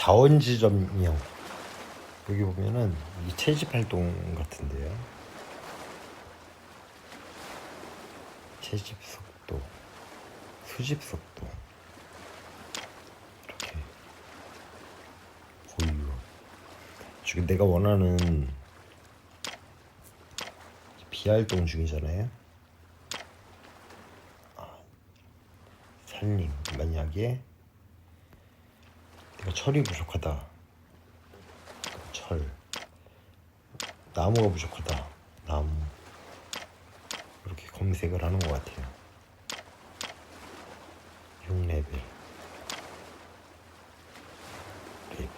자원지 점령 여기 보면은 이 채집 활동 같은데요. 채집 속도, 수집 속도 이렇게 보유. 지금 내가 원하는 비활동 중이잖아요. 아, 산림 만약에 내가 철이 부족하다. 철. 나무가 부족하다. 나무. 이렇게 검색을 하는 것 같아요. 6레벨. 레벨.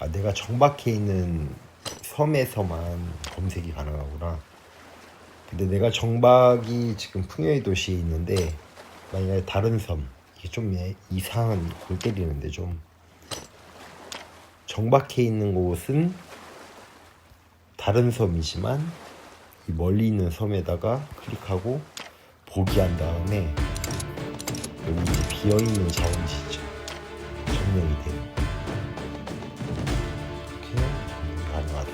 아, 내가 정박해 있는 섬에서만 검색이 가능하구나. 근데 내가 정박이 지금 풍요의 도시에 있는데 만약에 다른 섬 이게 좀 예- 이상한 골 때리는데 좀 정박해 있는 곳은 다른 섬이지만 이 멀리 있는 섬에다가 클릭하고 보기 한 다음에 여기 이제 비어 있는 자원지 있죠. 점령이 돼요. 이렇게 점령이 가능하다.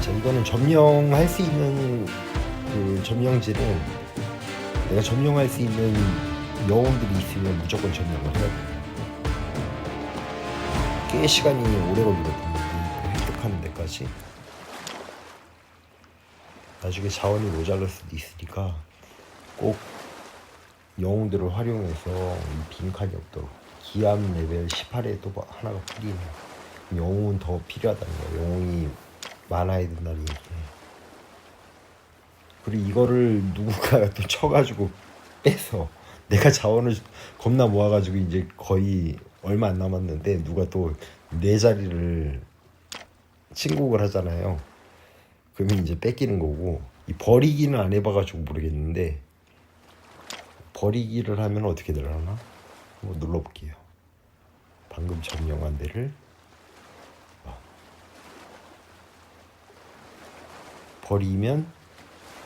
자, 이거는 점령할 수 있는 그 점령지는 내가 점령할 수 있는 영웅들이 있으면 무조건 점령을 해야 돼. 꽤 시간이 오래 걸리거든요. 이 획득하는 데까지. 나중에 자원이 모자랄 수도 있으니까 꼭 영웅들을 활용해서 이 빈칸이 없도록 기암 레벨 18에도 뭐 하나가 풀리네. 영웅은 더 필요하다는 거야. 영웅이 많아야 된다는 얘기네. 그리고 이거를 누군가가 또 쳐가지고 빼서 내가 자원을 겁나 모아가지고 이제 거의 얼마 안 남았는데 누가 또내 자리를 침국을 하잖아요. 그러면 이제 뺏기는 거고 이 버리기는 안 해봐가지고 모르겠는데 버리기를 하면 어떻게 되려나? 한번 눌러볼게요. 방금 점령한 데를 어. 버리면